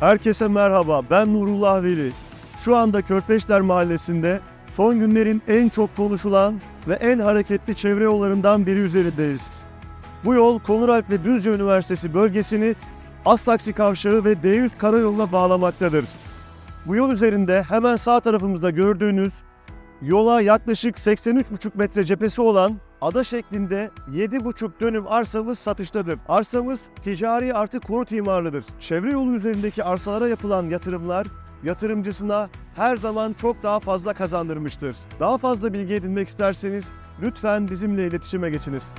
Herkese merhaba, ben Nurullah Veli. Şu anda Körpeşler Mahallesi'nde son günlerin en çok konuşulan ve en hareketli çevre yollarından biri üzerindeyiz. Bu yol Konuralp ve Düzce Üniversitesi bölgesini Aslaksi Kavşağı ve D100 Karayolu'na bağlamaktadır. Bu yol üzerinde hemen sağ tarafımızda gördüğünüz yola yaklaşık 83,5 metre cephesi olan ada şeklinde 7,5 dönüm arsamız satıştadır. Arsamız ticari artı konut imarlıdır. Çevre yolu üzerindeki arsalara yapılan yatırımlar yatırımcısına her zaman çok daha fazla kazandırmıştır. Daha fazla bilgi edinmek isterseniz lütfen bizimle iletişime geçiniz.